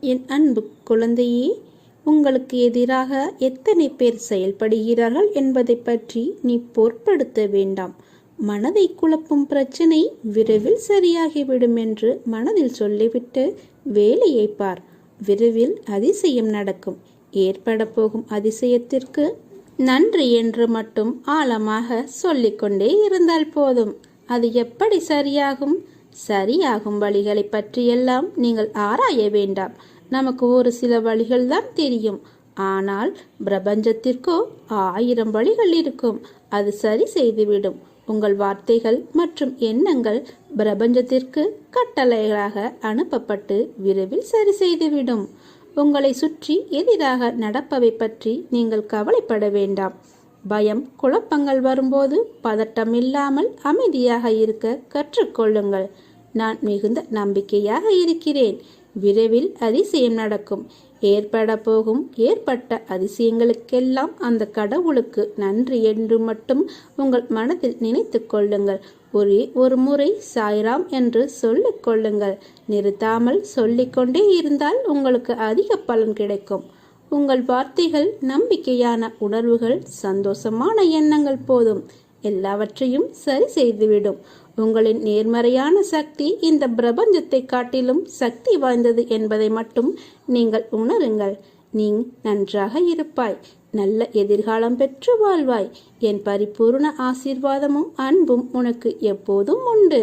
என் அன்பு குழந்தையே உங்களுக்கு எதிராக எத்தனை பேர் செயல்படுகிறார்கள் என்பதை பற்றி நீ பொருட்படுத்த வேண்டாம். மனதை குழப்பும் பிரச்சனை விரைவில் சரியாகிவிடும் என்று மனதில் சொல்லிவிட்டு வேலையை பார். விரைவில் அதிசயம் நடக்கும். ஏற்பட போகும் அதிசயத்திற்கு நன்றி என்று மட்டும் ஆழமாக சொல்லிக்கொண்டே இருந்தால் போதும். அது எப்படி சரியாகும்? சரியாகும் வழிகளை பற்றியெல்லாம் நீங்கள் ஆராய வேண்டாம். நமக்கு ஒரு சில வழிகள் தான் தெரியும். ஆனால் பிரபஞ்சத்திற்கோ ஆயிரம் வழிகள் இருக்கும். அது சரி செய்துவிடும். உங்கள் வார்த்தைகள் மற்றும் எண்ணங்கள் பிரபஞ்சத்திற்கு கட்டளைகளாக அனுப்பப்பட்டு விரைவில் சரி செய்துவிடும். உங்களை சுற்றி எதிராக நடப்பவை பற்றி நீங்கள் கவலைப்பட வேண்டாம். பயம் குழப்பங்கள் வரும்போது பதட்டம் இல்லாமல் அமைதியாக இருக்க கற்றுக்கொள்ளுங்கள். நான் மிகுந்த நம்பிக்கையாக இருக்கிறேன். விரைவில் அதிசயம் நடக்கும். ஏற்பட போகும் ஏற்பட்ட அதிசயங்களுக்கெல்லாம் அந்த கடவுளுக்கு நன்றி என்று மட்டும் உங்கள் மனதில் நினைத்து கொள்ளுங்கள். ஒரே ஒரு முறை சாய்ராம் என்று சொல்லிக் கொள்ளுங்கள். நிறுத்தாமல் சொல்லிக்கொண்டே இருந்தால் உங்களுக்கு அதிக பலன் கிடைக்கும். உங்கள் வார்த்தைகள் நம்பிக்கையான உணர்வுகள் சந்தோஷமான எண்ணங்கள் போதும். எல்லாவற்றையும் சரி செய்துவிடும். உங்களின் நேர்மறையான சக்தி இந்த பிரபஞ்சத்தை காட்டிலும் சக்தி வாய்ந்தது என்பதை மட்டும் நீங்கள் உணருங்கள். நீ நன்றாக இருப்பாய். நல்ல எதிர்காலம் பெற்று வாழ்வாய். என் பரிபூர்ண ஆசீர்வாதமும் அன்பும் உனக்கு எப்போதும் உண்டு.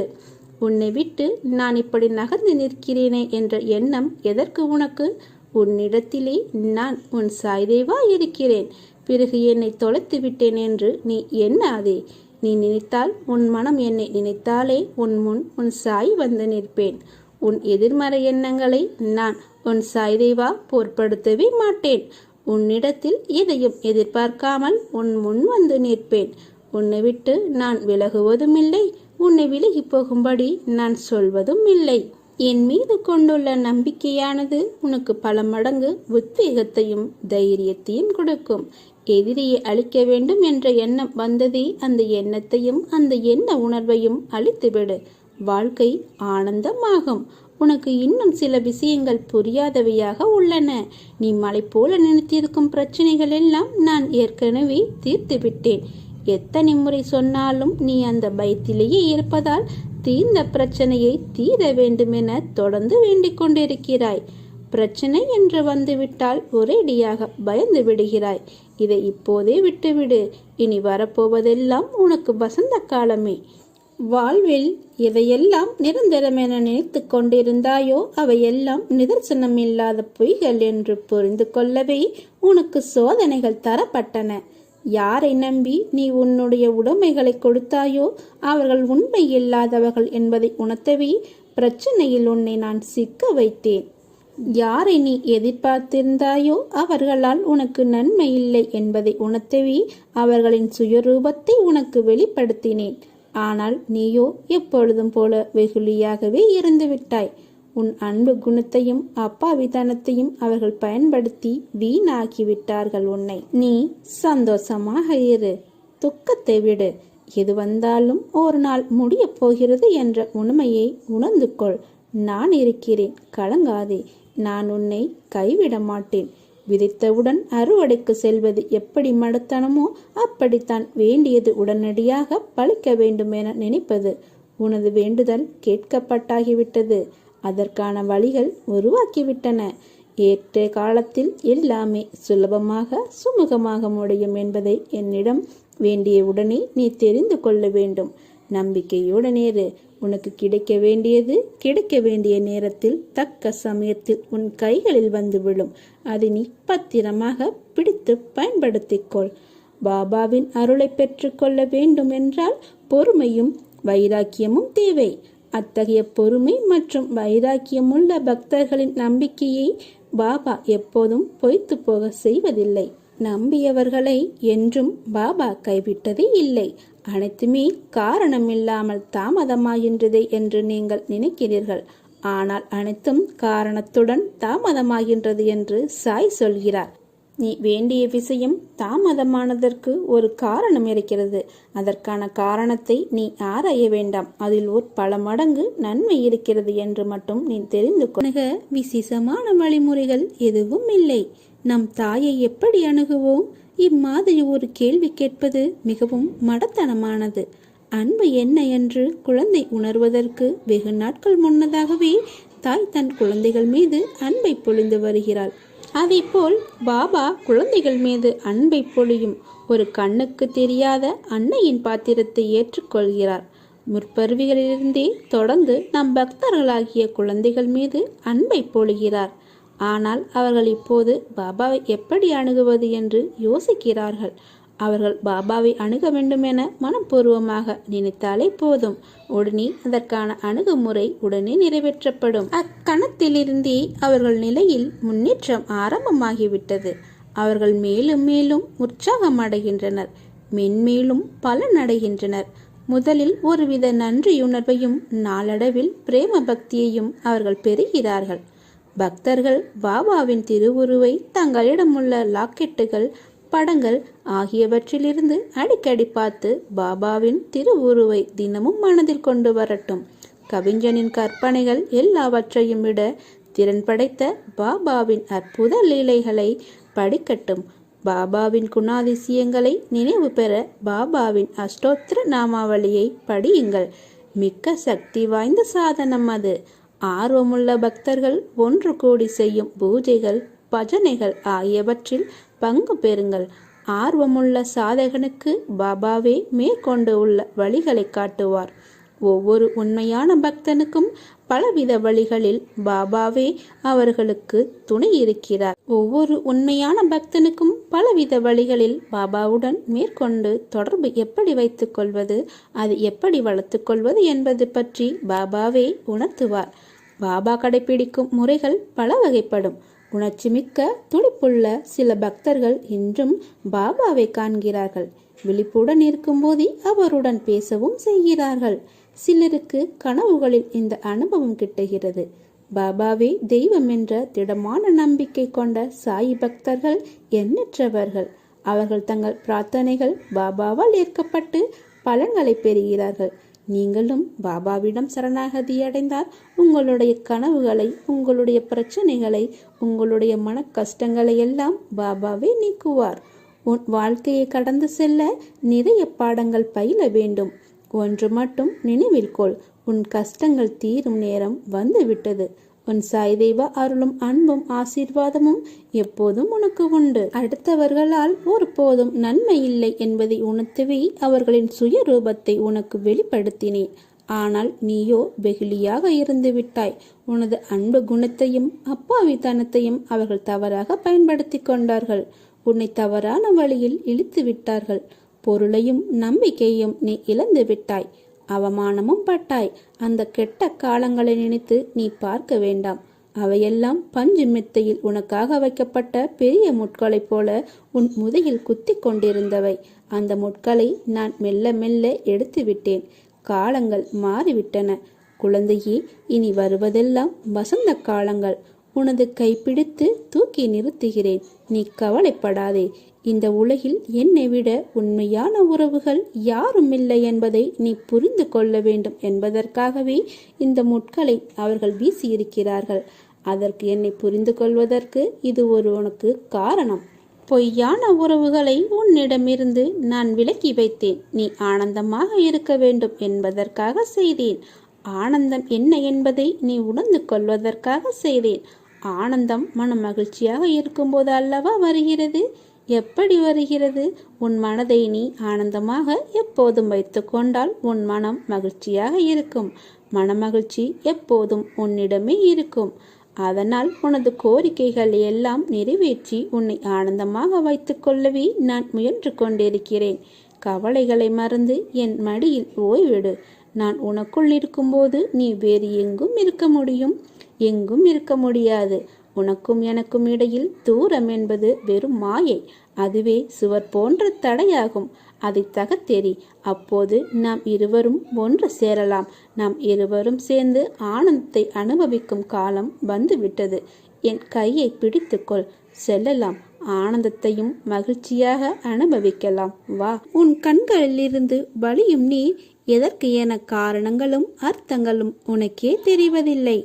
உன்னை விட்டு நான் இப்படி நகர்ந்து நிற்கிறேனே என்ற எண்ணம் எதற்கு உனக்கு? உன்னிடத்திலே நான் உன் சாய்தேவா இருக்கிறேன் பிறகு என்னை தொலைத்து விட்டேன் என்று நீ எண்ணாதே. நீ நினைத்தால் உன் மனம் என்னை நினைத்தாலே உன் முன் உன் சாய் வந்து நிற்பேன். உன் எதிர்மறை எண்ணங்களை நான் உன் சாய்தேவா பொருட்படுத்தவே மாட்டேன். உன்னிடத்தில் எதையும் எதிர்பார்க்காமல் உன் முன் வந்து நிற்பேன். உன்னை விட்டு நான் விலகுவதும் இல்லை உன்னை விலகி போகும்படி நான் சொல்வதும் இல்லை. என் மீது கொண்டுள்ள நம்பிக்கையானது உனக்கு பல மடங்கு உத்வேகத்தையும் தைரியத்தையும் கொடுக்கும். எதிரியை அழிக்க வேண்டும் என்ற எண்ணம் வந்ததே அந்த எண்ணத்தையும் அந்த எண்ண உணர்வையும் அழித்துவிடு. வாழ்க்கை ஆனந்தமாகும். உனக்கு இன்னும் சில விஷயங்கள் புரியாதவையாக உள்ளன. நீ மலை போல நினைத்திருக்கும் பிரச்சனைகள் எல்லாம் நான் ஏற்கனவே தீர்த்து விட்டேன் எத்தனை முறை சொன்னாலும் நீ அந்த பயத்திலேயே இருப்பதால் தீர்ந்த பிரச்சனையை தீர வேண்டுமென தொடர்ந்து வேண்டிக் கொண்டிருக்கிறாய். பிரச்சனை என்று வந்துவிட்டால் ஒரேடியாக பயந்து விடுகிறாய். இதை இப்போதே விட்டுவிடு. இனி வரப்போவதெல்லாம் உனக்கு வசந்த காலமே. வாழ்வில் எதையெல்லாம் என நினைத்து கொண்டிருந்தாயோ அவையெல்லாம் நிதர்சனம் இல்லாத பொய்கள் என்று புரிந்து கொள்ளவே உனக்கு சோதனைகள் தரப்பட்டன. யாரை நம்பி நீ உன்னுடைய உடைமைகளை கொடுத்தாயோ அவர்கள் உண்மை இல்லாதவர்கள் என்பதை உணர்த்தவே பிரச்சனையில் உன்னை நான் சிக்க வைத்தேன். யாரை நீ எதிர்பார்த்திருந்தாயோ அவர்களால் உனக்கு நன்மை இல்லை என்பதை உணர்த்தவே அவர்களின் சுயரூபத்தை உனக்கு வெளிப்படுத்தினேன். ஆனால் நீயோ எப்பொழுதும் போல வெகுளியாகவே இருந்து விட்டாய் உன் அன்பு குணத்தையும் அப்பாவித்தனத்தையும் அவர்கள் பயன்படுத்தி வீணாக்கிவிட்டார்கள் உன்னை. நீ சந்தோஷமாக இரு. துக்கத்தை விடு. எது வந்தாலும் ஒரு நாள் முடியப் போகிறது என்ற உண்மையை உணர்ந்து கொள். நான் இருக்கிறேன். கலங்காதே. நான் உன்னை கைவிட மாட்டேன். விதைத்தவுடன் அறுவடைக்கு செல்வது எப்படி மடத்தனமோ அப்படித்தான் வேண்டியது உடனடியாக பழிக்க வேண்டும் என நினைப்பது. உனது வேண்டுதல் கேட்கப்பட்டாகிவிட்டது. அதற்கான வழிகள் உருவாக்கிவிட்டன. ஏற்ற காலத்தில் எல்லாமே சுலபமாக சுமூகமாக முடியும் என்பதை என்னிடம் வேண்டிய உடனே நீ தெரிந்து கொள்ள வேண்டும். நம்பிக்கையுடனேறு உனக்கு கிடைக்க வேண்டியது கிடைக்க வேண்டிய நேரத்தில் தக்க சமயத்தில் உன் கைகளில் வந்துவிடும் அதை நீ பத்திரமாக பிடித்து பயன்படுத்திக்கொள். பாபாவின் அருளை பெற்றுக்கொள்ள வேண்டும் என்றால் பொறுமையும் வைராக்கியமும் தேவை. அத்தகைய பொறுமை மற்றும் வைராக்கியமுள்ள பக்தர்களின் நம்பிக்கையை பாபா எப்போதும் பொய்த்து போக செய்வதில்லை. நம்பியவர்களை என்றும் பாபா கைவிட்டதே இல்லை. அனைத்துமே காரணமில்லாமல் தாமதமாகின்றதே என்று நீங்கள் நினைக்கிறீர்கள். ஆனால் அனைத்தும் காரணத்துடன் தாமதமாகின்றது என்று சாய் சொல்கிறார். நீ வேண்டிய விஷயம் தாமதமானதற்கு ஒரு காரணம் இருக்கிறது. அதற்கான காரணத்தை நீ ஆராய வேண்டாம். அதில் ஒரு பல மடங்கு நன்மை இருக்கிறது என்று மட்டும் நீ தெரிந்து கொள்க விசேஷமான வழிமுறைகள் எதுவும் இல்லை. நம் தாயை எப்படி அணுகுவோம்? இம்மாதிரி ஒரு கேள்வி கேட்பது மிகவும் மடத்தனமானது. அன்பு என்ன என்று குழந்தை உணர்வதற்கு வெகு நாட்கள் முன்னதாகவே தாய் தன் குழந்தைகள் மீது அன்பை பொழிந்து வருகிறாள். அதேபோல் பாபா குழந்தைகள் மீது அன்பை பொழியும் ஒரு கண்ணுக்கு தெரியாத அன்னையின் பாத்திரத்தை ஏற்றுக்கொள்கிறார். முற்பருவிகளிலிருந்தே தொடர்ந்து நம் பக்தர்களாகிய குழந்தைகள் மீது அன்பை பொழிகிறார். ஆனால் அவர்கள் இப்போது பாபாவை எப்படி அணுகுவது என்று யோசிக்கிறார்கள். அவர்கள் பாபாவை அணுக வேண்டுமென மனப்பூர்வமாக நினைத்தாலே போதும். உடனே அதற்கான அணுகுமுறை உடனே நிறைவேற்றப்படும். அக்கணத்திலிருந்தே அவர்கள் நிலையில் முன்னேற்றம் ஆரம்பமாகிவிட்டது. அவர்கள் மேலும் மேலும் உற்சாகம் அடைகின்றனர் மென்மேலும் பலனடைகின்றனர். முதலில் ஒருவித நன்றியுணர்வையும் நாளடைவில் பிரேம பக்தியையும் அவர்கள் பெறுகிறார்கள். பக்தர்கள் பாபாவின் திருவுருவை தங்களிடமுள்ள லாக்கெட்டுகள் படங்கள் ஆகியவற்றிலிருந்து அடிக்கடி பார்த்து பாபாவின் திருவுருவை தினமும் மனதில் கொண்டு வரட்டும். கவிஞனின் கற்பனைகள் எல்லாவற்றையும் விட திறன் படைத்த பாபாவின் அற்புத லீலைகளை படிக்கட்டும். பாபாவின் குணாதிசயங்களை நினைவு பெற பாபாவின் அஷ்டோத்திர நாமாவளியை படியுங்கள். மிக்க சக்தி வாய்ந்த சாதனம் அது. ஆர்வமுள்ள பக்தர்கள் ஒன்று கூடி செய்யும் பூஜைகள் பஜனைகள் ஆகியவற்றில் பங்கு பெறுங்கள். ஆர்வமுள்ள சாதகனுக்கு பாபாவே மேற்கொண்டு உள்ள வழிகளை காட்டுவார். ஒவ்வொரு உண்மையான பக்தனுக்கும் பலவித வழிகளில் பாபாவே அவர்களுக்கு துணை இருக்கிறார். ஒவ்வொரு உண்மையான பக்தனுக்கும் பலவித வழிகளில் பாபாவுடன் மேற்கொண்டு தொடர்பு எப்படி வைத்துக் கொள்வது அது எப்படி வளர்த்துக் கொள்வது என்பது பற்றி பாபாவே உணர்த்துவார். பாபா கடைபிடிக்கும் முறைகள் பல வகைப்படும் உணர்ச்சிமிக்க துடிப்புள்ள சில பக்தர்கள் இன்றும் பாபாவை காண்கிறார்கள். விழிப்புடன் இருக்கும்போதே அவருடன் பேசவும் செய்கிறார்கள். சிலருக்கு கனவுகளில் இந்த அனுபவம் கிட்டுகிறது. பாபாவே தெய்வம் என்ற திடமான நம்பிக்கை கொண்ட சாயி பக்தர்கள் எண்ணற்றவர்கள். அவர்கள் தங்கள் பிரார்த்தனைகள் பாபாவால் ஏற்கப்பட்டு பலன்களை பெறுகிறார்கள். நீங்களும் பாபாவிடம் சரணாகதி அடைந்தால் உங்களுடைய கனவுகளை உங்களுடைய பிரச்சனைகளை உங்களுடைய மன கஷ்டங்களை எல்லாம் பாபாவே நீக்குவார். உன் வாழ்க்கையை கடந்து செல்ல நிறைய பாடங்கள் பயில வேண்டும். ஒன்று மட்டும் நினைவில் கொள். உன் கஷ்டங்கள் தீரும் நேரம் வந்துவிட்டது. உன் சாய் தெய்வ அருளும் அன்பும் ஆசீர்வாதமும் எப்போதும் உனக்கு உண்டு. அடுத்தவர்களால் ஒருபோதும் நன்மை இல்லை என்பதை உணர்த்துவி அவர்களின் சுய ரூபத்தை உனக்கு வெளிப்படுத்தினேன் ஆனால் நீயோ வெகுளியாக இருந்து விட்டாய் உனது அன்பு குணத்தையும் அப்பாவித்தனத்தையும் அவர்கள் தவறாக பயன்படுத்தி கொண்டார்கள். உன்னை தவறான வழியில் இழுத்து விட்டார்கள் பொருளையும் நம்பிக்கையும் நீ இழந்து விட்டாய் அவமானமும் பட்டாய். அந்த கெட்ட காலங்களை நினைத்து நீ பார்க்க வேண்டாம். அவையெல்லாம் பஞ்சு மெத்தையில் உனக்காக வைக்கப்பட்ட பெரிய முட்களைப் போல உன் முதையில் குத்தி கொண்டிருந்தவை. அந்த முட்களை நான் மெல்ல மெல்ல எடுத்து விட்டேன். காலங்கள் மாறிவிட்டன. குழந்தையே இனி வருவதெல்லாம் வசந்த காலங்கள். உனது கைப்பிடித்து தூக்கி நிறுத்துகிறேன். நீ கவலைப்படாதே. இந்த உலகில் என்னை விட உண்மையான உறவுகள் யாரும் இல்லை என்பதை நீ புரிந்து கொள்ள வேண்டும் என்பதற்காகவே இந்த முட்களை அவர்கள் வீசியிருக்கிறார்கள். அதற்கு என்னை புரிந்து கொள்வதற்கு இது ஒரு உனக்கு காரணம். பொய்யான உறவுகளை உன்னிடமிருந்து நான் விலக்கி வைத்தேன். நீ ஆனந்தமாக இருக்க வேண்டும் என்பதற்காக செய்தேன். ஆனந்தம் என்ன என்பதை நீ உணர்ந்து கொள்வதற்காக செய்தேன். ஆனந்தம் மன மகிழ்ச்சியாக இருக்கும்போது அல்லவா வருகிறது? எப்படி வருகிறது? உன் மனதை நீ ஆனந்தமாக எப்போதும் வைத்து கொண்டால் உன் மனம் மகிழ்ச்சியாக இருக்கும். மனமகிழ்ச்சி எப்போதும் உன்னிடமே இருக்கும். அதனால் உனது கோரிக்கைகள் எல்லாம் நிறைவேற்றி உன்னை ஆனந்தமாக வைத்துக்கொள்ளவே நான் முயன்று கொண்டிருக்கிறேன். கவலைகளை மறந்து என் மடியில் ஓய்விடு. நான் உனக்குள் இருக்கும்போது நீ வேறு எங்கும் இருக்க முடியும். எங்கும் இருக்க முடியாது. உனக்கும் எனக்கும் இடையில் தூரம் என்பது வெறும் மாயை. அதுவே சுவர் போன்ற தடையாகும். அதை தகத்தெறி அப்போது நாம் இருவரும் ஒன்று சேரலாம். நாம் இருவரும் சேர்ந்து ஆனந்தத்தை அனுபவிக்கும் காலம் வந்துவிட்டது. என் கையை பிடித்துக்கொள். செல்லலாம். ஆனந்தத்தையும் மகிழ்ச்சியாக அனுபவிக்கலாம். வா. உன் கண்களிலிருந்து வலியும் நீ எதற்கு என காரணங்களும் அர்த்தங்களும் உனக்கே தெரிவதில்லை.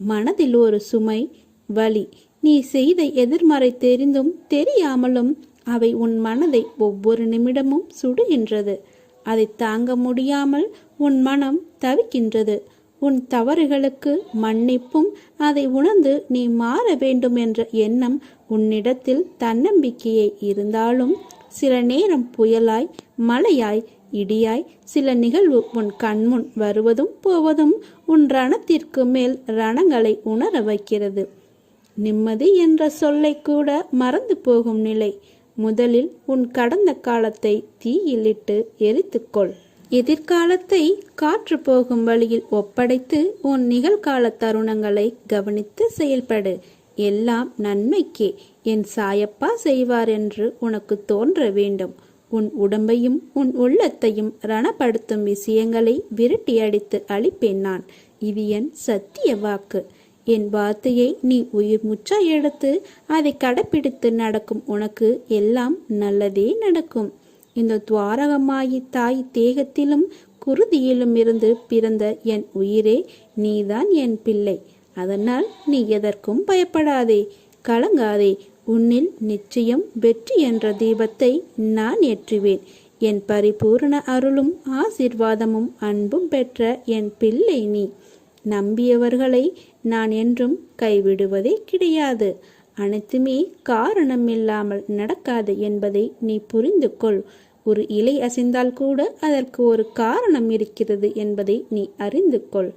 மனதில் ஒரு சுமை வலி. நீ செய்த எதிர்மறை தெரிந்தும் தெரியாமலும் அவை உன் மனதை ஒவ்வொரு நிமிடமும் சுடுகின்றது அதை தாங்க முடியாமல் உன் மனம் தவிக்கின்றது. உன் தவறுகளுக்கு மன்னிப்பும் அதை உணர்ந்து நீ மாற வேண்டும் என்ற எண்ணம் உன்னிடத்தில் தன்னம்பிக்கையை இருந்தாலும் சில நேரம் புயலாய் மழையாய் இடியாய் சில நிகழ்வு உன் கண்முன் வருவதும் போவதும் உன் ரணத்திற்கு மேல் ரணங்களை உணர வைக்கிறது. நிம்மதி என்ற சொல்லை கூட மறந்து போகும் நிலை. முதலில் உன் கடந்த காலத்தை தீயிலிட்டு எரித்துக்கொள். எதிர்காலத்தை காற்று போகும் வழியில் ஒப்படைத்து உன் நிகழ்கால தருணங்களை கவனித்து செயல்படு. எல்லாம் நன்மைக்கே. என் சாயப்பா செய்வார் என்று உனக்கு தோன்ற வேண்டும். உன் உடம்பையும் உன் உள்ளத்தையும் ரணப்படுத்தும் விஷயங்களை விரட்டி அடித்து அளிப்பேன் நான். இது என் சத்திய வாக்கு. என் வார்த்தையை நீ உயிர் முச்சா எடுத்து அதை கடைப்பிடித்து நடக்கும் உனக்கு எல்லாம் நல்லதே நடக்கும். இந்த துவாரகமாயி தாய் தேகத்திலும் குருதியிலும் இருந்து பிறந்த என் உயிரே நீதான் என் பிள்ளை. அதனால் நீ எதற்கும் பயப்படாதே கலங்காதே. உன்னில் நிச்சயம் வெற்றி என்ற தீபத்தை நான் ஏற்றுவேன். என் பரிபூரண அருளும் ஆசிர்வாதமும் அன்பும் பெற்ற என் பிள்ளை நீ. நம்பியவர்களை நான் என்றும் கைவிடுவதே கிடையாது. அனைத்துமே காரணம் இல்லாமல் நடக்காது என்பதை நீ புரிந்து கொள் ஒரு இலை அசைந்தால் கூட அதற்கு ஒரு காரணம் இருக்கிறது என்பதை நீ அறிந்து கொள்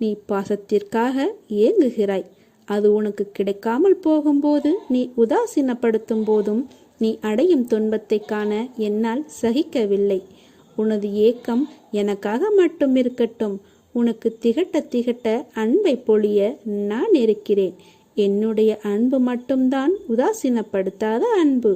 நீ பாசத்திற்காக ஏங்குகிறாய். அது உனக்கு கிடைக்காமல் போகும்போது நீ உதாசீனப்படுத்தும் போதும் நீ அடையும் துன்பத்தை காண என்னால் சகிக்கவில்லை. உனது ஏக்கம் எனக்காக மட்டும் இருக்கட்டும். உனக்கு திகட்ட திகட்ட அன்பை பொழிய நான் இருக்கிறேன். என்னுடைய அன்பு மட்டும்தான் உதாசீனப்படுத்தாத அன்பு.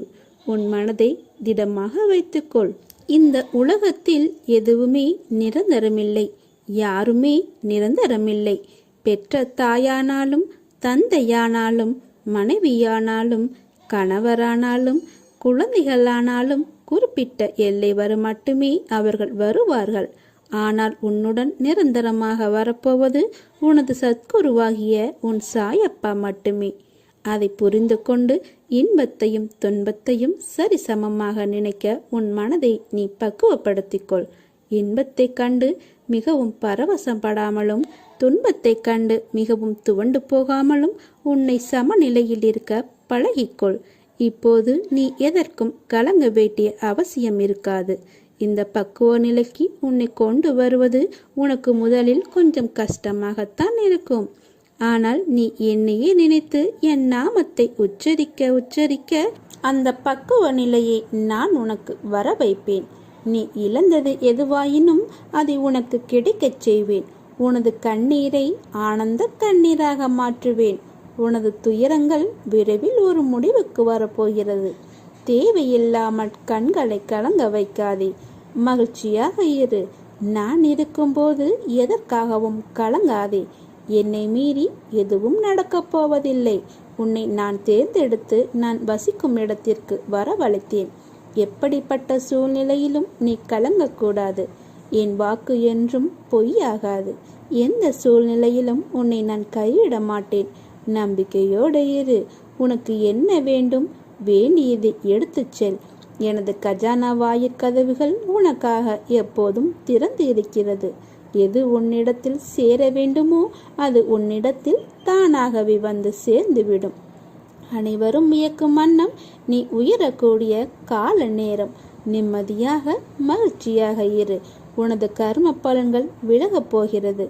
உன் மனதை திடமாக வைத்துக்கொள். இந்த உலகத்தில் எதுவுமே நிரந்தரமில்லை. யாருமே நிரந்தரமில்லை. பெற்ற தாயானாலும் தந்தையானாலும் மனைவியானாலும் கணவரானாலும் குழந்தைகளானாலும் குறிப்பிட்ட எல்லை வரும் மட்டுமே அவர்கள் வருவார்கள். ஆனால் உன்னுடன் நிரந்தரமாக வரப்போவது உனது சத்குருவாகிய உன் சாயப்பா மட்டுமே. அதை புரிந்து கொண்டு இன்பத்தையும் துன்பத்தையும் சரிசமமாக நினைக்க உன் மனதை நீ பக்குவப்படுத்திக்கொள். இன்பத்தை கண்டு மிகவும் பரவசப்படாமலும் துன்பத்தை கண்டு மிகவும் துவண்டு போகாமலும் உன்னை சமநிலையில் இருக்க பழகிக்கொள். இப்போது நீ எதற்கும் கலங்க வேண்டிய அவசியம் இருக்காது. இந்த பக்குவ நிலைக்கு உன்னை கொண்டு வருவது உனக்கு முதலில் கொஞ்சம் கஷ்டமாகத்தான் இருக்கும். ஆனால் நீ என்னையே நினைத்து என் நாமத்தை உச்சரிக்க உச்சரிக்க அந்த பக்குவ நிலையை நான் உனக்கு வர வைப்பேன் நீ இழந்தது எதுவாயினும் அதை உனக்கு கிடைக்கச் செய்வேன். உனது கண்ணீரை ஆனந்த கண்ணீராக மாற்றுவேன். உனது துயரங்கள் விரைவில் ஒரு முடிவுக்கு வரப்போகிறது. தேவையில்லாமல் கண்களை கலங்க வைக்காதே. மகிழ்ச்சியாக இரு. நான் இருக்கும்போது எதற்காகவும் கலங்காதே. என்னை மீறி எதுவும் நடக்கப் போவதில்லை. உன்னை நான் தேர்ந்தெடுத்து நான் வசிக்கும் இடத்திற்கு வரவழைத்தேன். எப்படிப்பட்ட சூழ்நிலையிலும் நீ கலங்கக்கூடாது. என் வாக்கு என்றும் பொய்யாகாது. எந்த சூழ்நிலையிலும் உன்னை நான் கைவிட மாட்டேன். நம்பிக்கையோடு இரு. உனக்கு என்ன வேண்டும் வேண்டியதை எடுத்துச் செல். எனது கஜானா வாயிற்கதவுகள் உனக்காக எப்போதும் திறந்து இருக்கிறது எது உன்னிடத்தில் சேர வேண்டுமோ அது உன்னிடத்தில் தானாகவே வந்து சேர்ந்துவிடும். அனைவரும் வியக்கும் வண்ணம் நீ உயரக்கூடிய கால நேரம் நிம்மதியாக மகிழ்ச்சியாக இரு. உனது கர்ம பலன்கள் விலகப் போகிறது.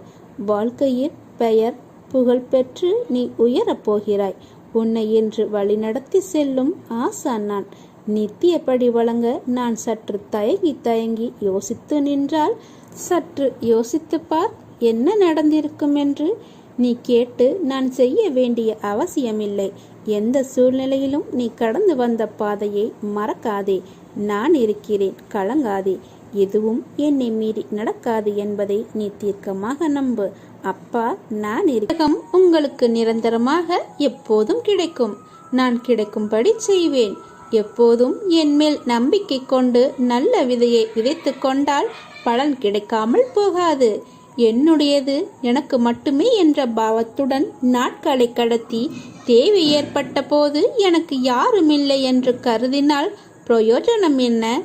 வாழ்க்கையில் பெயர் புகழ் பெற்று நீ உயரப் போகிறாய். உன்னை என்று வழிநடத்தி செல்லும் ஆசான் நான். நித்தியப்படி வழங்க நான் சற்று தயங்கி தயங்கி யோசித்து நின்றால் சற்று யோசித்து பார் என்ன நடந்திருக்கும் என்று. நீ கேட்டு நான் செய்ய வேண்டிய அவசியமில்லை. எந்த சூழ்நிலையிலும் நீ கடந்து வந்த பாதையை மறக்காதே. நான் இருக்கிறேன் கலங்காதே. எதுவும் என்னை மீறி நடக்காது என்பதை நீ தீர்க்கமாக நம்பு. அப்பா நான் இருக்கம் உங்களுக்கு நிரந்தரமாக எப்போதும் கிடைக்கும். நான் கிடைக்கும்படி செய்வேன். எப்போதும் என்மேல் நம்பிக்கை கொண்டு நல்ல விதையை விதைத்து கொண்டால் பலன் கிடைக்காமல் போகாது. என்னுடையது எனக்கு மட்டுமே என்ற பாவத்துடன் நாட்களை கடத்தி தேவை ஏற்பட்ட போது எனக்கு யாருமில்லை என்று கருதினால் பிரயோஜனம் என்ன?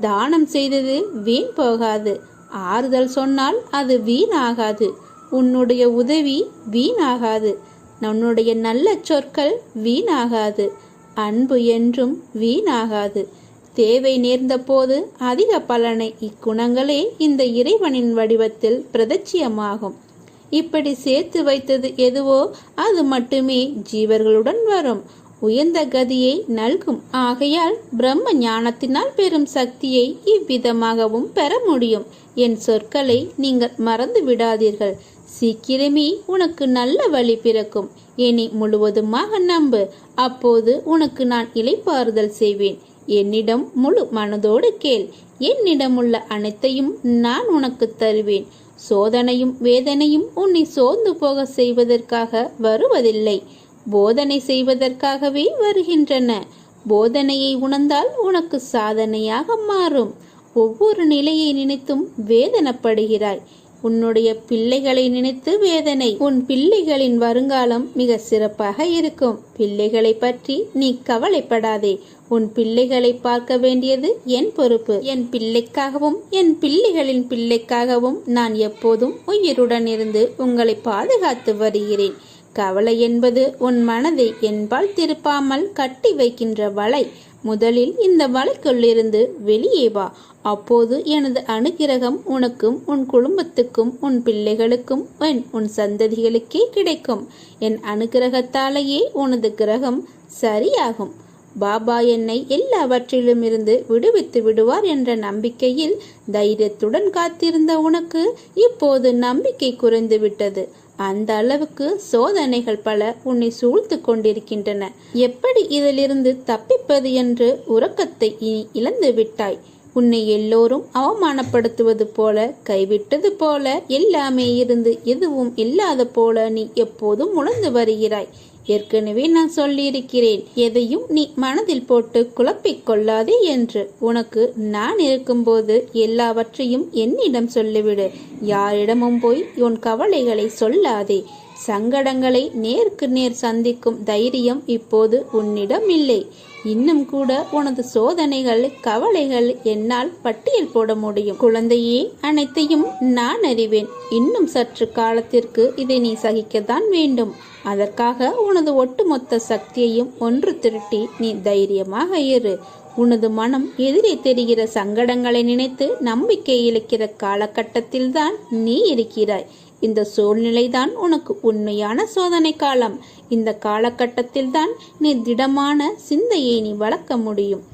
தானம் செய்தது வீண் போகாது. ஆறுதல் சொன்னால் அது வீணாகாது. உன்னுடைய உதவி வீணாகாது. உன்னுடைய நல்ல சொற்கள் வீணாகாது. அன்பு என்றும் வீணாகாது. தேவை நேர்ந்தபோது அதிக பலனை இக்குணங்களே இந்த இறைவனின் வடிவத்தில் பிரதட்சியமாகும். இப்படி சேர்த்து வைத்தது எதுவோ அது மட்டுமே ஜீவர்களுடன் வரும். உயர்ந்த கதியை நல்கும் ஆகையால் பிரம்ம ஞானத்தினால் பெறும் சக்தியை இவ்விதமாகவும் பெற முடியும். என் சொற்களை நீங்கள் மறந்து விடாதீர்கள் சீக்கிரமே உனக்கு நல்ல வழி பிறக்கும். இனி முழுவதுமாக நம்பு. அப்போது உனக்கு நான் இலைப்பாறுதல் செய்வேன். என்னிடம் முழு மனதோடு கேள். என்னிடம் உள்ள அனைத்தையும் நான் உனக்கு தருவேன். சோதனையும் வேதனையும் உன்னை சோர்ந்து போக செய்வதற்காக வருவதில்லை. போதனை செய்வதற்காகவே வருகின்றன. போதனையை உணர்ந்தால் உனக்கு சாதனையாக மாறும். ஒவ்வொரு நிலையை நினைத்தும் வேதனைப்படுகிறாய். உன்னுடைய பிள்ளைகளை நினைத்து வேதனை. உன் பிள்ளைகளின் வருங்காலம் மிக சிறப்பாக இருக்கும். பிள்ளைகளை பற்றி நீ கவலைப்படாதே. உன் பிள்ளைகளை பார்க்க வேண்டியது என் பொறுப்பு. என் பிள்ளைக்காகவும் என் பிள்ளைகளின் பிள்ளைக்காகவும் நான் எப்போதும் உயிருடன் இருந்து உங்களை பாதுகாத்து வருகிறேன். கவலை என்பது உன் மனதை என்பால் திருப்பாமல் கட்டி வைக்கின்ற வலை. முதலில் இந்த வலைக்குள்ளிருந்து வெளியே வா. அப்போது எனது அனுகிரகம் உனக்கும் உன் குடும்பத்துக்கும் உன் பிள்ளைகளுக்கும் என் உன் சந்ததிகளுக்கே கிடைக்கும். என் அனுகிரகத்தாலேயே உனது கிரகம் சரியாகும். பாபா என்னை எல்லாவற்றிலும் இருந்து விடுவித்து விடுவார் என்ற நம்பிக்கையில் தைரியத்துடன் காத்திருந்த உனக்கு இப்போது நம்பிக்கை குறைந்து விட்டது. அந்த அளவுக்கு சோதனைகள் பல உன்னை சூழ்த்து கொண்டிருக்கின்றன. எப்படி இதிலிருந்து தப்பிப்பது என்று உறக்கத்தை இனி இழந்து விட்டாய். உன்னை எல்லோரும் அவமானப்படுத்துவது போல கைவிட்டது போல எல்லாமே இருந்து எதுவும் இல்லாத போல நீ எப்போதும் உணர்ந்து வருகிறாய். ஏற்கனவே நான் சொல்லியிருக்கிறேன் எதையும் நீ மனதில் போட்டு குழப்பிக் கொள்ளாதே என்று. உனக்கு நான் இருக்கும்போது எல்லாவற்றையும் என்னிடம் சொல்லிவிடு. யாரிடமும் போய் உன் கவலைகளை சொல்லாதே. சங்கடங்களை நேருக்கு நேர் சந்திக்கும் தைரியம் இப்போது உன்னிடம் இல்லை. இன்னும் கூட உனது சோதனைகள் கவலைகள் என்னால் பட்டியல் போட முடியும். குழந்தையே அனைத்தையும் நான் அறிவேன். இன்னும் சற்று காலத்திற்கு இதை நீ சகிக்கத்தான் வேண்டும். அதற்காக உனது ஒட்டுமொத்த சக்தியையும் ஒன்று திருட்டி நீ தைரியமாக இரு. உனது மனம் எதிரே தெரிகிற சங்கடங்களை நினைத்து நம்பிக்கை இழக்கிற காலகட்டத்தில்தான் நீ இருக்கிறாய். இந்த சூழ்நிலைதான் உனக்கு உண்மையான சோதனை காலம். இந்த காலகட்டத்தில் தான் நீ திடமான சிந்தையை நீ வளர்க்க முடியும்.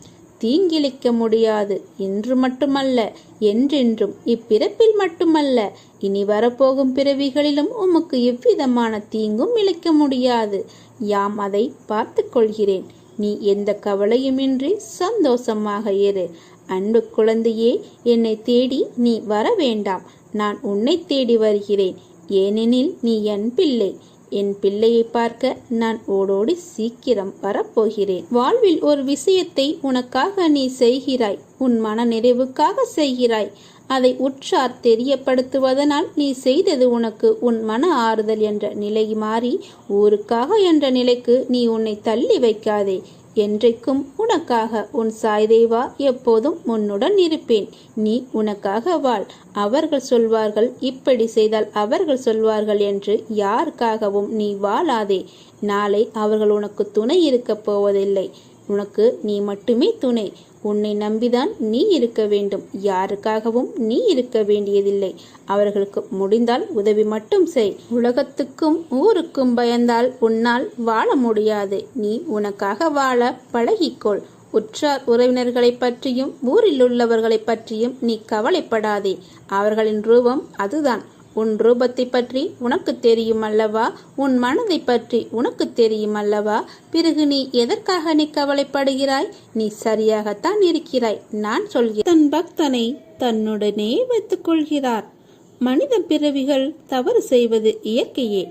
தீங்கிழிக்க முடியாது இன்று மட்டுமல்ல என்றென்றும் இப்பிறப்பில் மட்டுமல்ல. இனி வரப்போகும் பிறவிகளிலும் உமக்கு எவ்விதமான தீங்கும் இழைக்க முடியாது. யாம் அதை பார்த்து கொள்கிறேன். நீ எந்த கவலையுமின்றி சந்தோஷமாக இரு. அன்பு குழந்தையே என்னை தேடி நீ வர வேண்டாம். நான் உன்னை தேடி வருகிறேன். ஏனெனில் நீ என் பிள்ளை. என் பிள்ளையை பார்க்க நான் ஓடோடி சீக்கிரம் வரப்போகிறேன். வாழ்வில் ஒரு விஷயத்தை உனக்காக நீ செய்கிறாய். உன் மன நிறைவுக்காக செய்கிறாய். அதை உற்றார் தெரியப்படுத்துவதனால் நீ செய்தது உனக்கு உன் மன ஆறுதல் என்ற நிலை மாறி ஊருக்காக என்ற நிலைக்கு நீ உன்னை தள்ளி வைக்காதே. என்றைக்கும் உனக்காக உன் சாய்தேவா எப்போதும் உன்னுடன் இருப்பேன். நீ உனக்காக வாழ். அவர்கள் சொல்வார்கள் இப்படி செய்தால் அவர்கள் சொல்வார்கள் என்று யாருக்காகவும் நீ வாழாதே. நாளை அவர்கள் உனக்கு துணை இருக்கப் போவதில்லை. உனக்கு நீ மட்டுமே துணை. உன்னை நம்பிதான் நீ இருக்க வேண்டும். யாருக்காகவும் நீ இருக்க வேண்டியதில்லை. அவர்களுக்கு முடிந்தால் உதவி மட்டும் செய். உலகத்துக்கும் ஊருக்கும் பயந்தால் உன்னால் வாழ முடியாது. நீ உனக்காக வாழ பழகிக்கொள். உற்றார் உறவினர்களை பற்றியும் ஊரில் உள்ளவர்களை பற்றியும் நீ கவலைப்படாதே. அவர்களின் ரூபம் அதுதான். உன் ரூபத்தை பற்றி உனக்கு தெரியும் அல்லவா? உன் மனதை பற்றி உனக்கு தெரியும் அல்லவா? பிறகு நீ எதற்காக நீ கவலைப்படுகிறாய்? நீ சரியாகத்தான் இருக்கிறாய். நான் சொல்கிறேன். தன் பக்தனை தன்னுடனே வைத்துக் கொள்கிறார். மனித பிறவிகள் தவறு செய்வது இயற்கையே.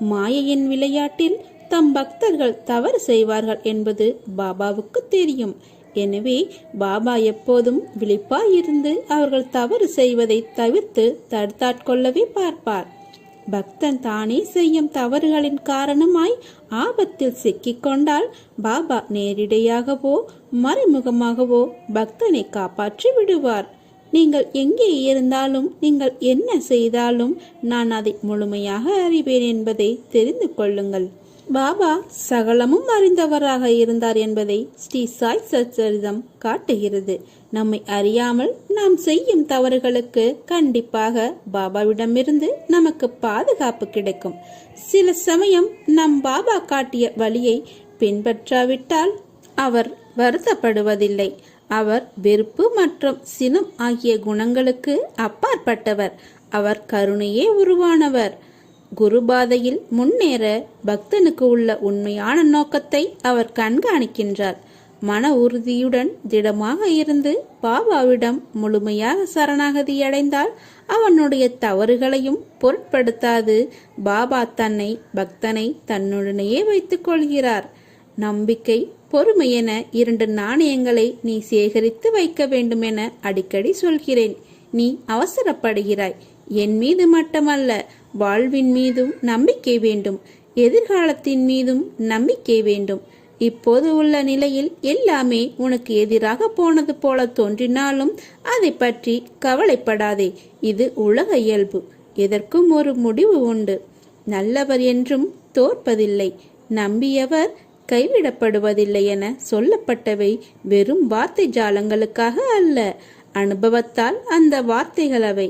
மாயையின் விளையாட்டில் தம் பக்தர்கள் தவறு செய்வார்கள் என்பது பாபாவுக்கு தெரியும். எனவே பாபா எப்போதும் விழிப்பாயிருந்து அவர்கள் தவறு செய்வதை தவிர்த்து தடுத்தாட்கொள்ளவே பார்ப்பார். பக்தன் தானே செய்யும் தவறுகளின் காரணமாய் ஆபத்தில் சிக்கிக்கொண்டால் பாபா நேரிடையாகவோ மறைமுகமாகவோ பக்தனை காப்பாற்றி விடுவார். நீங்கள் எங்கே இருந்தாலும் நீங்கள் என்ன செய்தாலும் நான் அதை முழுமையாக அறிவேன் என்பதை தெரிந்து கொள்ளுங்கள். பாபா சகலமும் அறிந்தவராக இருந்தார் என்பதை ஸ்ரீ சாய் சச்சரிதம் காட்டுகிறது. நம்மை அறியாமல் நாம் செய்யும் தவறுகளுக்கு கண்டிப்பாக பாபாவிடமிருந்து நமக்கு பாதுகாப்பு கிடைக்கும். சில சமயம் நம் பாபா காட்டிய வழியை பின்பற்றாவிட்டால் அவர் வருத்தப்படுவதில்லை. அவர் வெறுப்பு மற்றும் சினம் ஆகிய குணங்களுக்கு அப்பாற்பட்டவர். அவர் கருணையே உருவானவர். குருபாதையில் முன்னேற பக்தனுக்கு உள்ள உண்மையான நோக்கத்தை அவர் கண்காணிக்கின்றார். மன உறுதியுடன் திடமாக இருந்து பாபாவிடம் முழுமையாக சரணாகதி அடைந்தால் அவனுடைய தவறுகளையும் பொருட்படுத்தாது. பாபா தன்னை பக்தனை தன்னுடனேயே வைத்துக் கொள்கிறார். நம்பிக்கை பொறுமை என இரண்டு நாணயங்களை நீ சேகரித்து வைக்க வேண்டும் என அடிக்கடி சொல்கிறேன். நீ அவசரப்படுகிறாய். என் மீது மட்டுமல்ல வாழ்வின் மீதும் நம்பிக்கை வேண்டும். எதிர்காலத்தின் மீதும் நம்பிக்கை வேண்டும். இப்போது உள்ள நிலையில் எல்லாமே உனக்கு எதிராக போனது போல தோன்றினாலும் அதை பற்றி கவலைப்படாதே. இது உலக இயல்பு. எதற்கும் ஒரு முடிவு உண்டு. நல்லவர் என்றும் தோற்பதில்லை. நம்பியவர் கைவிடப்படுவதில்லை என சொல்லப்பட்டவை வெறும் வார்த்தை ஜாலங்களுக்காக அல்ல. அனுபவத்தால் அந்த வார்த்தைகள் அவை.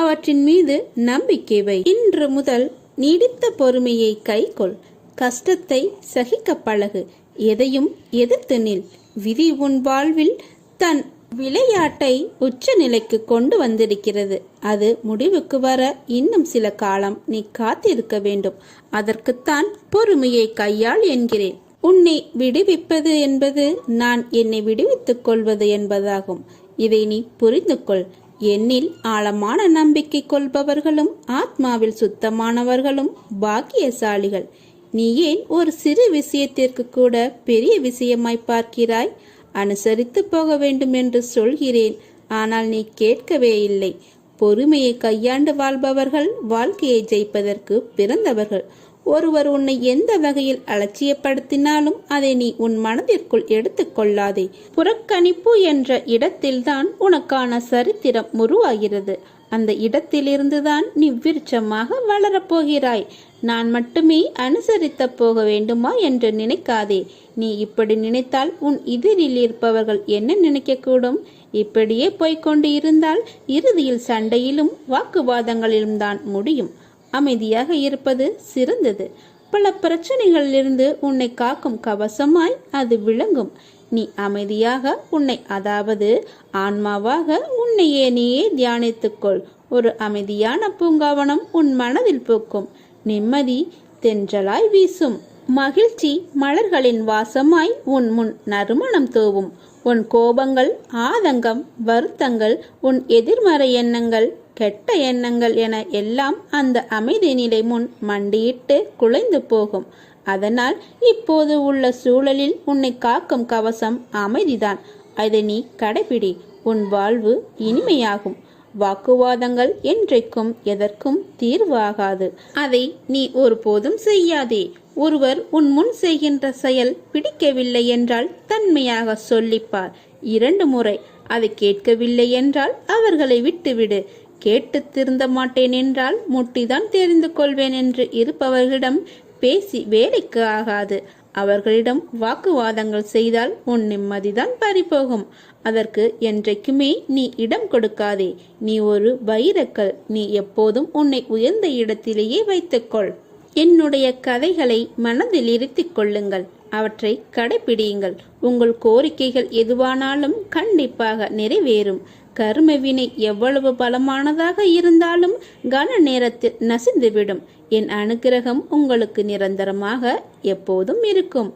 அவற்றின் மீது நம்பிக்கை வை. இன்று முதல் நீடித்த பொறுமையை கைக்கொள் கஷ்டத்தை சகிக்க பழகு. எதையும் எதிர்த்து நில். விதி உன் வாழ்வில் தன் விளையாட்டை உச்ச நிலைக்கு கொண்டு வந்திருக்கிறது. அது முடிவுக்கு வர இன்னும் சில காலம் நீ காத்திருக்க வேண்டும். அதற்குத்தான் பொறுமையை கையாள் என்கிறேன். உன்னை விடுவிப்பது என்பது நான் என்னை விடுவித்துக் கொள்வது என்பதாகும். இதை நீ புரிந்து கொள். என்னில் ஆழமான நம்பிக்கை கொள்பவர்களும் ஆத்மாவில் சுத்தமானவர்களும் பாக்கியசாலிகள். நீ ஏன் ஒரு சிறு விஷயத்திற்கு கூட பெரிய விஷயமாய் பார்க்கிறாய்? அனுசரித்து போக வேண்டும் என்று சொல்கிறேன். ஆனால் நீ கேட்கவே இல்லை. பொறுமையை கையாண்டு வாழ்பவர்கள் வாழ்க்கையை ஜெயிப்பதற்கு பிறந்தவர்கள். ஒருவர் உன்னை எந்த வகையில் அலட்சியப்படுத்தினாலும் அதை நீ உன் மனதிற்குள் எடுத்துக்கொள்ளாதே. புறக்கணிப்பு என்ற இடத்தில்தான் உனக்கான சரித்திரம் உருவாகிறது. அந்த இடத்திலிருந்துதான் நீ விருட்சமாக வளரப்போகிறாய் நான் மட்டுமே அனுசரித்த போக வேண்டுமா என்று நினைக்காதே. நீ இப்படி நினைத்தால் உன் எதிரில் இருப்பவர்கள் என்ன நினைக்கக்கூடும்? இப்படியே போய்க்கொண்டு இருந்தால் இறுதியில் சண்டையிலும் வாக்குவாதங்களிலும் தான் முடியும். அமைதியாக இருப்பது சிறந்தது. பல பிரச்சனைகளிலிருந்து உன்னை காக்கும் கவசமாய் அது விளங்கும். நீ அமைதியாக உன்னை அதாவது ஆன்மாவாக உன்னையே நீயே தியானித்துக்கொள். ஒரு அமைதியான பூங்காவனம் உன் மனதில் பூக்கும். நிம்மதி தென்றலாய் வீசும். மகிழ்ச்சி மலர்களின் வாசமாய் உன் முன் நறுமணம் தூவும். உன் கோபங்கள் ஆதங்கம் வருத்தங்கள் உன் எதிர்மறை எண்ணங்கள் கெட்ட எண்ணங்கள் என எல்லாம் அந்த அமைதி நிலை முன் மண்டியிட்டு குலைந்து போகும். அதனால் இப்போது உள்ள சூழலில் உன்னை காக்கும் கவசம் அமைதிதான். அதை நீ கடைபிடி. உன் வாழ்வு இனிமையாகும். வாக்குவாதங்கள் என்றைக்கும் எதற்கும் தீர்வாகாது அதை நீ ஒருபோதும் செய்யாதே. ஒருவர் உன் முன் செய்கின்ற செயல் பிடிக்கவில்லை என்றால் தன்மையாக சொல்லிப்பார். இரண்டு முறை அதை கேட்கவில்லை என்றால் அவர்களை விட்டுவிடு. கேட்டு திருந்த மாட்டேன் என்றால் முட்டிதான் தெரிந்து கொள்வேன் என்று இருப்பவர்களிடம் பேசி வேலைக்கு ஆகாது. அவர்களிடம் வாக்குவாதங்கள் செய்தால் உன் நிம்மதிதான் பறிபோகும். அதற்கு என்றைக்குமே நீ இடம் கொடுக்காதே. நீ ஒரு வைரக்கல். நீ எப்போதும் உன்னை உயர்ந்த இடத்திலேயே வைத்துக்கொள். என்னுடைய கதைகளை மனதில் இருத்திக் கொள்ளுங்கள். அவற்றை கடைபிடியுங்கள். உங்கள் கோரிக்கைகள் எதுவானாலும் கண்டிப்பாக நிறைவேறும். கர்ம வினை எவ்வளவு பலமானதாக இருந்தாலும் கன நேரத்தில் நசிந்துவிடும். என் அனுக்கிரகம் உங்களுக்கு நிரந்தரமாக எப்போதும் இருக்கும்.